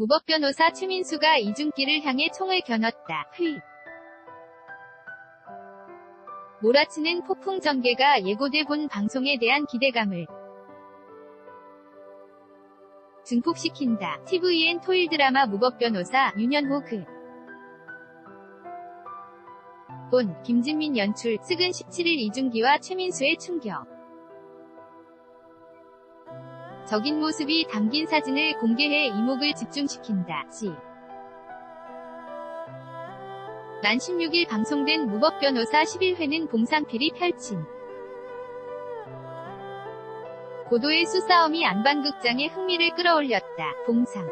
무법 변호사 최민수가 이준기를 향해 총을 겨눴다. 휘. 몰아치는 폭풍 전개가 예고돼 본 방송에 대한 기대감을 증폭시킨다. TVN 토일 드라마 무법 변호사 윤현호 그. 본 김진민 연출 측은 17일 이준기와 최민수의 충격. 적인 모습이 담긴 사진을 공개해 이목을 집중시킨다. 시. 만 16일 방송된 무법 변호사 11회는 봉상필이 펼친 고도의 수싸움이 안반극장의 흥미를 끌어올렸다. 봉상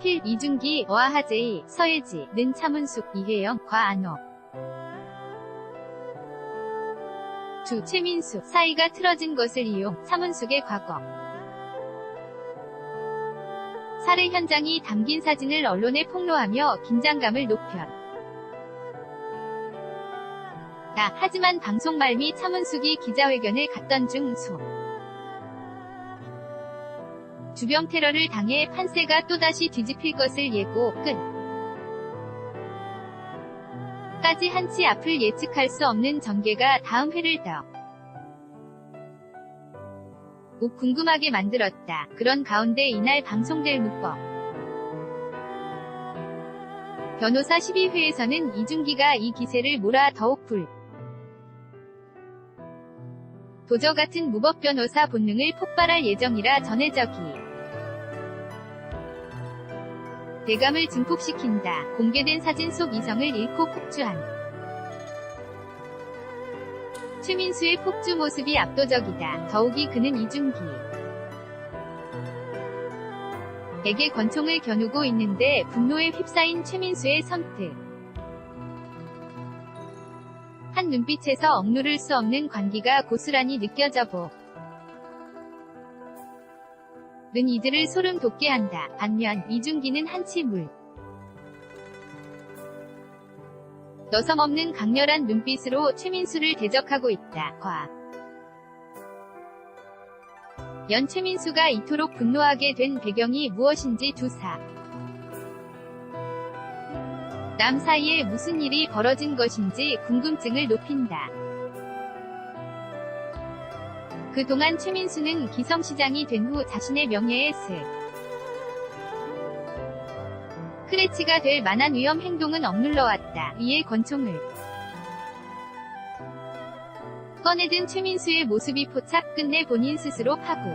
필, 이준기, 어하제이, 서예지, 는 차문숙, 이혜영, 과안호 주 최민수 사이가 틀어진 것을 이용 차문숙의 과거 살해 현장이 담긴 사진을 언론에 폭로하며 긴장감을 높였다. 하지만 방송 말미 차문숙이 기자회견을 갔던 중 소. 주병 테러를 당해 판세가 또다시 뒤집힐 것을 예고 끝. 까지 한치 앞을 예측할 수 없는 전개가 다음 회를 더욱 궁금하게 만들었다. 그런 가운데 이날 방송될 무법 변호사 12회에서는 이준기가 이 기세를 몰아 더욱 불 도저 같은 무법 변호사 본능을 폭발할 예정이라 전해적이 대감을 증폭시킨다. 공개된 사진 속 이성을 잃고 폭주한 최민수의 폭주 모습이 압도적이다. 더욱이 그는 이준기 에게 권총을 겨누고 있는데 분노에 휩싸인 최민수의 선뜻 한 눈빛에서 억누를 수 없는 관기가 고스란히 느껴져 보. 는 이들을 소름 돋게 한다. 반면 이준기는 한치 물. 너섬 없는 강렬한 눈빛으로 최민수를 대적하고 있다. 과. 연 최민수가 이토록 분노하게 된 배경이 무엇인지 두사. 남 사이에 무슨 일이 벌어진 것인지 궁금증을 높인다. 그동안 최민수는 기성시장이 된 후 자신의 명예에 스 크래치가 될 만한 위험 행동은 억눌러왔다. 이에 권총을 꺼내든 최민수의 모습이 포착 끝내 본인 스스로 파고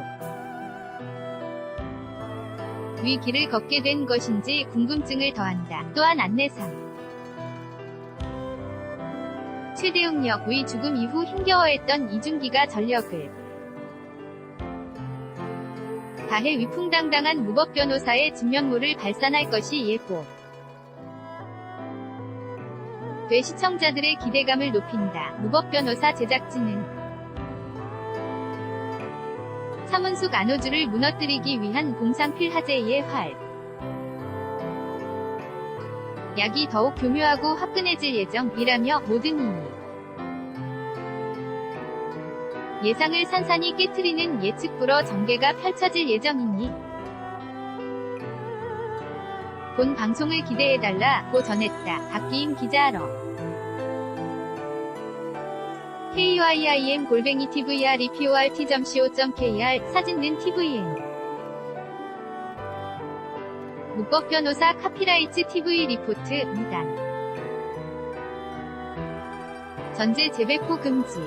위 길을 걷게 된 것인지 궁금증을 더한다. 또한 안내상 최대웅역 의 죽음 이후 힘겨워했던 이준기가 전력을 다해 위풍당당한 무법 변호사의 진면모를 발산할 것이 예고. 돼 시청자들의 기대감을 높인다. 무법 변호사 제작진은 차문숙 안호주를 무너뜨리기 위한 봉상필 하재이의 활. 약이 더욱 교묘하고 화끈해질 예정이라며 모든 힘이 예상을 산산이 깨트리는 예측 불허 전개가 펼쳐질 예정이니 본 방송을 기대해달라 고 전했다. 박기임 기자러. Kyim 골뱅이 tvr eport.co.kr 사진는 tvn 무법 변호사 카피라이츠 TV 리포트 무단. 전제 재배포 금지